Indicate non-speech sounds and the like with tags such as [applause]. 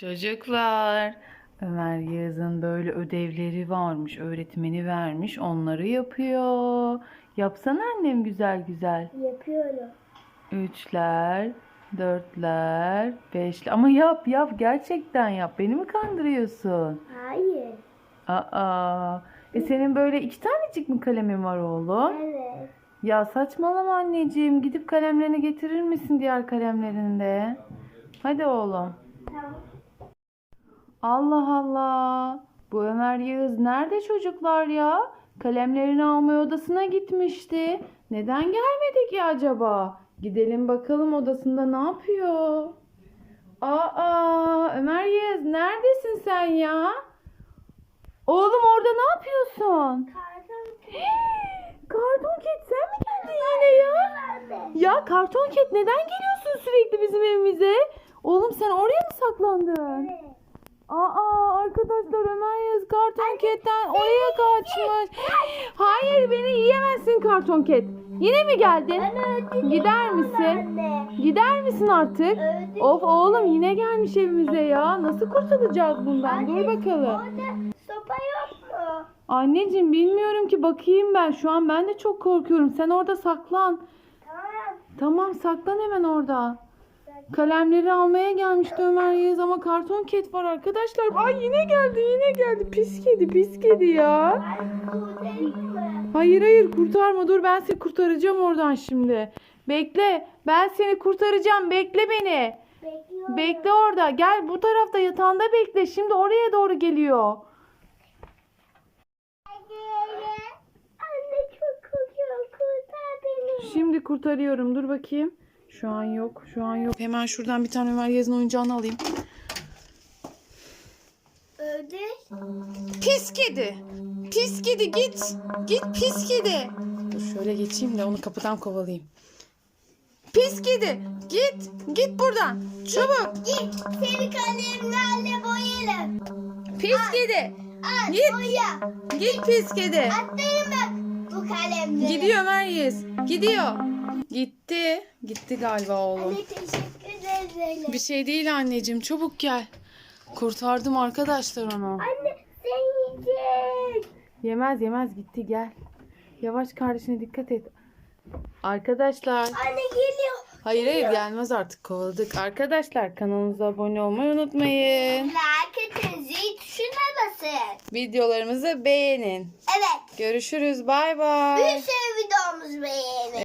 Çocuklar, Ömer Yağız'ın böyle ödevleri varmış. Öğretmeni vermiş. Onları yapıyor. Yapsana annem güzel güzel. Yapıyorum. Üçler, dörtler, beşler. Ama yap yap gerçekten yap. Beni mi kandırıyorsun? Hayır. Aa, e senin böyle iki tanecik mi kalemin var oğlum? Evet. Ya saçmalama anneciğim. Gidip kalemlerini getirir misin diğer kalemlerini de? Hadi oğlum. Tamam. Allah Allah. Bu Ömer Yağız nerede çocuklar ya? Kalemlerini almaya odasına gitmişti. Neden gelmedi ki acaba? Gidelim bakalım odasında ne yapıyor? Aa, Ömer Yağız neredesin sen ya? Oğlum orada ne yapıyorsun? Karton [gasps] Karton Ket sen mi geldin yine ya? Ya Karton Ket neden geliyorsun sürekli bizim evimize? Oğlum sen oraya mı saklandın? Evet. Aa arkadaşlar Ömer Yağız karton ketten oraya kaçmış. Hayır beni yiyemezsin karton ket. Yine mi geldin? Gider misin? Gider misin artık? Of oğlum yine gelmiş evimize ya. Nasıl kurtulacağız bundan? Dur bakalım. Sopa yok mu? Anneciğim bilmiyorum ki bakayım ben. Şu an ben de çok korkuyorum. Sen orada saklan. Tamam. Tamam saklan hemen orada. Kalemleri almaya gelmişti Ömer Yağız ama karton ket var arkadaşlar. Ay yine geldi yine geldi. Pis kedi pis kedi ya. Hayır hayır kurtarma dur ben seni kurtaracağım oradan şimdi. Bekle ben seni kurtaracağım bekle beni. Bekliyorum. Bekle orada gel bu tarafta yatağında bekle şimdi oraya doğru geliyor. Anne çok korkuyorum. Kurtar beni. Şimdi kurtarıyorum dur bakayım. Şu an yok şu an yok. Hemen şuradan bir tane Ömer oyuncağını alayım. Öldü. Pis kedi. Pis kedi git. Git pis kedi. Dur şöyle geçeyim de onu kapıdan kovalayayım. Pis kedi. Git. Git buradan. Çabuk. Git seni kalemlerle boyarım. Pis kedi. Al Git. boya. Git pis kedi. Attırın bak bu kalemleri. Gidiyor Ömer Yiğiz. Gidiyor. Gitti. Gitti galiba oğlum. Anne teşekkür ederim. Bir şey değil anneciğim. Çabuk gel. Kurtardım arkadaşlar onu. Anne sen yiyecek. Yemez yemez gitti gel. Yavaş kardeşine dikkat et. Arkadaşlar. Anne geliyor. Hayır hayır gelmez artık kovaladık. Arkadaşlar kanalımıza abone olmayı unutmayın. Zil tuşuna basın. Videolarımızı beğenin. Evet. Görüşürüz bay bay. Bir sürü videomuz beğenin.